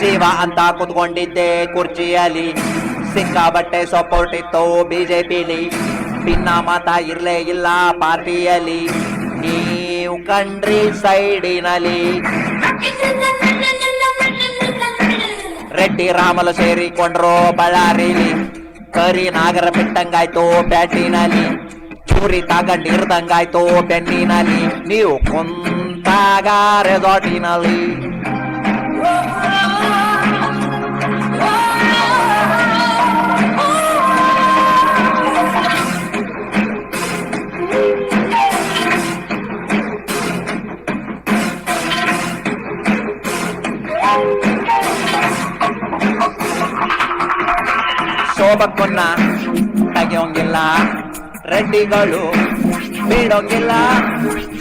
ಶಿವ ಅಂತ ಕುತ್ಕೊಂಡಿದ್ದೆ ಕುರ್ಚಿಯಲ್ಲಿ. ಸಿಕ್ಕಾಬಟ್ಟೆ ಸಪೋರ್ಟ್ ಇತ್ತು ಬಿಜೆಪಿಲಿ. ಭಿನ್ನ ಮತ ಇರ್ಲೇ ಇಲ್ಲ ಪಾರ್ಟಿಯಲ್ಲಿ. ನೀವು ಕಂಡ್ರಿ ಸೈಡಿನಲ್ಲಿ. ರೆಡ್ಡಿ ರಾಮಲ ಸೇರಿಕೊಂಡ್ರು ಬಳ್ಳಾರಿ ಕರಿ ನಾಗರ ಬಿಟ್ಟಂಗಾಯ್ತು ಬ್ಯಾಟಿನಲ್ಲಿ. ಚೂರಿ ತಗೊಂಡಿರ್ದಂಗಾಯ್ತು ಬೆನ್ನಿನಲ್ಲಿ. ನೀವು ಕುಂತಾಗ ರೆಸಾರ್ಟಿನಲ್ಲಿ ಶೋಭಕ್ಕನ್ನ ತೆಗೆಯೋಂಗಿಲ್ಲ. ರೆಡ್ಡಿಗಳು ಬಿಡೋಂಗಿಲ್ಲ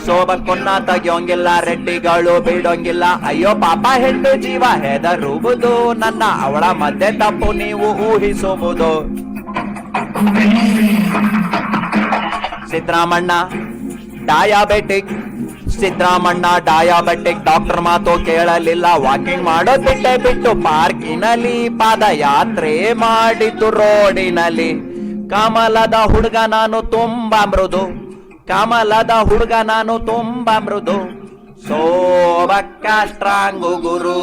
ಶೋಭಕ್ಕೊನ್ನ ತೆಗೆಯೋಂಗಿಲ್ಲ, ರೆಡ್ಡಿಗಳು ಬಿಡೋಂಗಿಲ್ಲ ಅಯ್ಯೋ ಪಾಪ ಹೆಣ್ಣು ಜೀವ ಹೆದರುವುದು, ನನ್ನ ಅವಳ ಮಧ್ಯೆ ತಪ್ಪು ನೀವು ಊಹಿಸುವುದು. Siddaramanna diabetic Siddaramanna diabetic doctor ಮಾತು ಕೇಳಲಿಲ್ಲ. ವಾಕಿಂಗ್ ಮಾಡೋ ಬಿಟ್ಟೆ ಬಿಟ್ಟು ಪಾರ್ಕಿನಲ್ಲಿ ಪಾದಯಾತ್ರೆ ಮಾಡಿದ್ದು ರೋಡಿನಲ್ಲಿ. ಕಮಲದ ಹುಡುಗ ನಾನು ತುಂಬಾ ಮೃದು. ಕಮಲದ ಹುಡುಗ ನಾನು ತುಂಬಾ ಮೃದು. ಸೋಬಕ್ಕ ಸ್ಟ್ರಾಂಗ್ ಗುರು.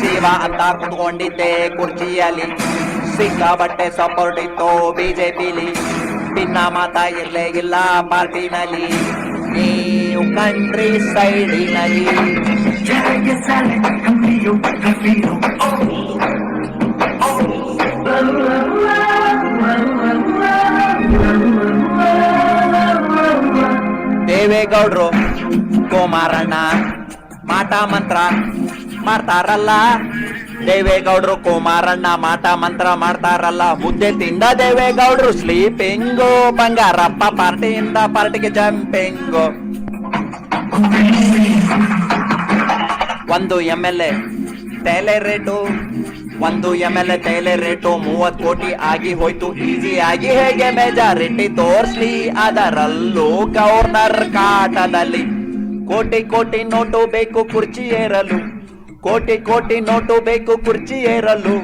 ಶಿವ ಅಂತ ಕುತ್ಕೊಂಡಿದ್ದೆ ಕುರ್ಚಿಯಲ್ಲಿ. ಸಿಕ್ಕಾಬಟ್ಟೆ ಸಪೋರ್ಟ್ ಇತ್ತು ಬಿಜೆಪಿಲಿ. ಭಿನ್ನ ಮತ ಇರ್ಲೇ ಇಲ್ಲ ಪಾರ್ಟಿನಲ್ಲಿ. ನೀವು ಕಂಟ್ರಿ ಸೈಡಿನಲ್ಲಿ ದೇವೇಗೌಡರು ಕುಮಾರಣ್ಣ ಮಾಟ ಮಂತ್ರ. ಮಾಡ್ತಾರಲ್ಲ? ದೇವೇಗೌಡರು ಕುಮಾರಣ್ಣ ಮಾಟ ಮಂತ್ರ ಮಾಡ್ತಾರಲ್ಲ. ಮುದ್ದೆ ತಿಂದ ದೇವೇಗೌಡರು ಸ್ಲೀಪಿಂಗು ಬಂಗಾರಪ್ಪ ಪಾರ್ಟಿಯಿಂದ ಪಾರ್ಟಿಗೆ ಜಂಪಿಂಗು ಒಂದು ಎಂ ಎಲ್ ಎ ತೈಲೆ ರೇಟು, ಒಂದು ಎಂ ಎಲ್ ಎ ತೈಲೆ ರೇಟು ಮೂವತ್ ಕೋಟಿ ಆಗಿ ಹೋಯ್ತು. ಈಸಿ ಆಗಿ ಹೇಗೆ ಮೆಜಾರಿಟಿ ತೋರ್ಸ್ಲಿ? ಅದರಲ್ಲೂ ಗವರ್ನರ್ ಕಾಟದಲ್ಲಿ. ಕೋಟಿ ಕೋಟಿ ನೋಟು ಬೇಕು, ಕುರ್ಚಿ ಏರಲು. ಕೋಟಿ ಕೋಟಿ ನೋಟು ಬೇಕು ಕುರ್ಚಿ ಏರಲು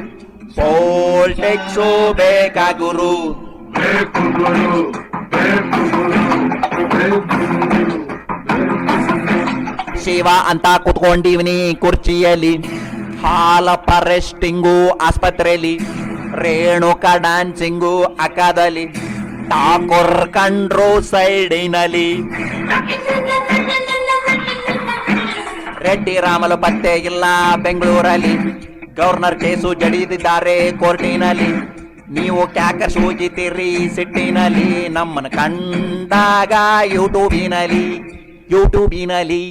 ಪೋಲ್ಟೆಕ್ಸು ಬೇಕಾಗುರು Beku Guru, Beku Guru, Beku Guru. Shiva ಅಂತ ಕುತ್ಕೊಂಡಿವ್ನಿ ಕುರ್ಚಿಯಲ್ಲಿ ಹಾಲಪ್ಪ ರೆಸ್ಟಿಂಗು ಆಸ್ಪತ್ರೆಯಲ್ಲಿ ರೇಣುಕ ಡಾನ್ಸಿಂಗು ಅಕ್ಕದಲ್ಲಿ ಠಾಕೂರ್ ಕಂಡ್ರು ಸೈಡಿನಲ್ಲಿ ರೆಡ್ಡಿ ರಾಮಲು ಪತ್ತೆ ಇಲ್ಲ ಬೆಂಗಳೂರಲ್ಲಿ. ಗವರ್ನರ್ ಕೇಸು ಜಡಿದಿದ್ದಾರೆ ಕೋರ್ಟಿನಲ್ಲಿ. ನೀವು ಕ್ಯಾಕ ಸೂಜಿತೀರಿ ಸಿಟ್ಟಿನಲ್ಲಿ. ನಮ್ಮನ್ನು ಕಂಡಾಗ ಯೂಟ್ಯೂಬಿನಲ್ಲಿ ಯೂಟ್ಯೂಬಿನಲ್ಲಿ